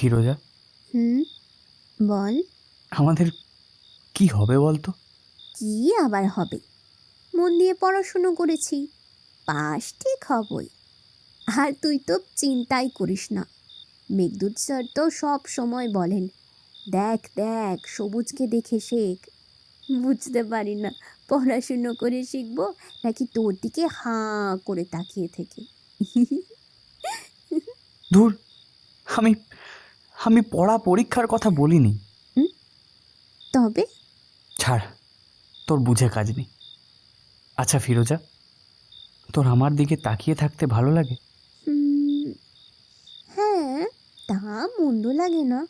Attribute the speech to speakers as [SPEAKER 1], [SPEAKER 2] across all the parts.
[SPEAKER 1] ফিরোজা
[SPEAKER 2] হুম বল।
[SPEAKER 1] আমাদের কি হবে বলতো?
[SPEAKER 2] কি আবার হবে? মন দিয়ে পড়াশুনো করেছি পাস ঠিক হবই। আর তুই তো চিন্তাই করিস না। মেঘদূত স্যার তো সব সময় বলেন দেখ দেখ সবুজকে দেখে শেখ। বুঝতে পারি না পড়াশুনো করে শিখব নাকি তোর দিকে হাঁ করে তাকিয়ে থেকে।
[SPEAKER 1] ধুর আমি আমি পড়া পরীক্ষার কথা বলিনি।
[SPEAKER 2] তবে?
[SPEAKER 1] ছাড় তোর বুঝে কাজ নেই। আচ্ছা ফিরোজা তোর আমার দিকে তাকিয়ে থাকতে ভালো লাগে?
[SPEAKER 2] হ্যাঁ তা মন্দ লাগে না।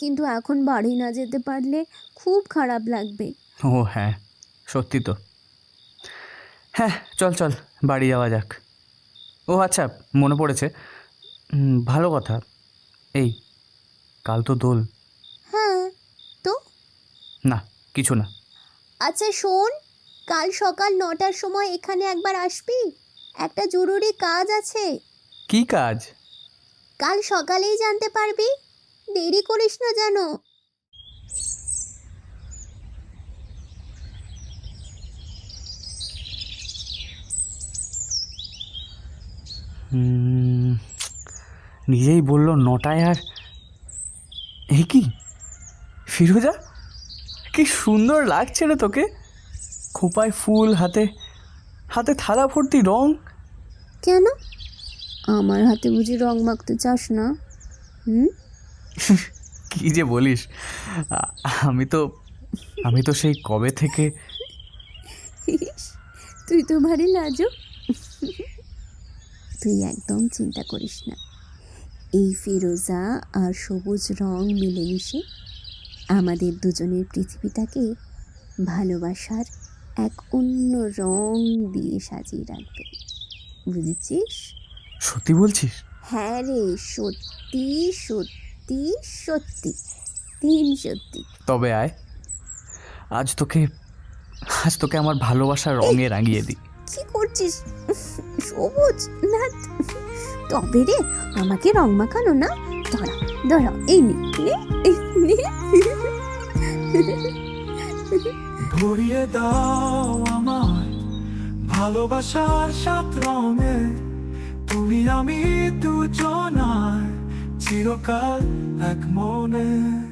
[SPEAKER 2] কিন্তু এখন বাড়ি না যেতে পারলে খুব খারাপ লাগবে।
[SPEAKER 1] ও হ্যাঁ সত্যি তো। হ্যাঁ চল চল বাড়ি যাওয়া যাক। ও আচ্ছা মনে পড়েছে। ভালো কথা। এই কাল তো দোল।
[SPEAKER 2] হ্যাঁ তো?
[SPEAKER 1] না কিছু না।
[SPEAKER 2] আচ্ছা শোন কাল সকাল নটার সময় এখানে একবার আসবি? একটা জরুরি কাজ আছে।
[SPEAKER 1] কি কাজ?
[SPEAKER 2] কাল সকালেই জানতে পারবি। দেরি করিস না যেন।
[SPEAKER 1] নিজেই বলল নটায় আর এই কি? ফিরোজা? কি সুন্দর লাগছে রে তোকে। খোপায় ফুল হাতে হাতে থালা ভর্তি রং।
[SPEAKER 2] কেন? আমার হাতে বুঝি রং মাখতে চাস না। হুম?
[SPEAKER 1] কি যে বলিস। আমি তো আমি তো সেই কবে থেকে
[SPEAKER 2] তুই তো ভারী লাজুক। তুই একদম চিন্তা করিস না। এই ফিরোজা আর সবুজ রং মিলেমিশে আমাদের দুজনের পৃথিবীটাকে ভালোবাসার এক অন্য রং দিয়ে সাজিয়ে রাখবে। বুঝেছিস?
[SPEAKER 1] সত্যি বলছিস?
[SPEAKER 2] হ্যাঁ রে সত্যি সত্যি সত্যি তিন সত্যি।
[SPEAKER 1] তবে আয় আজ তোকে আজ তোকে আমার ভালোবাসার রঙে রাঙিয়ে দিই।
[SPEAKER 2] কি করছিস? সবুজ না তবে রে আমাকে রং মাখানো না? ধরা ধরা এই নে নে, নে।
[SPEAKER 3] দাও আমার ভালোবাসার সাত রঙে। তুমি আমি দুজনায় চিরকাল এক মনে।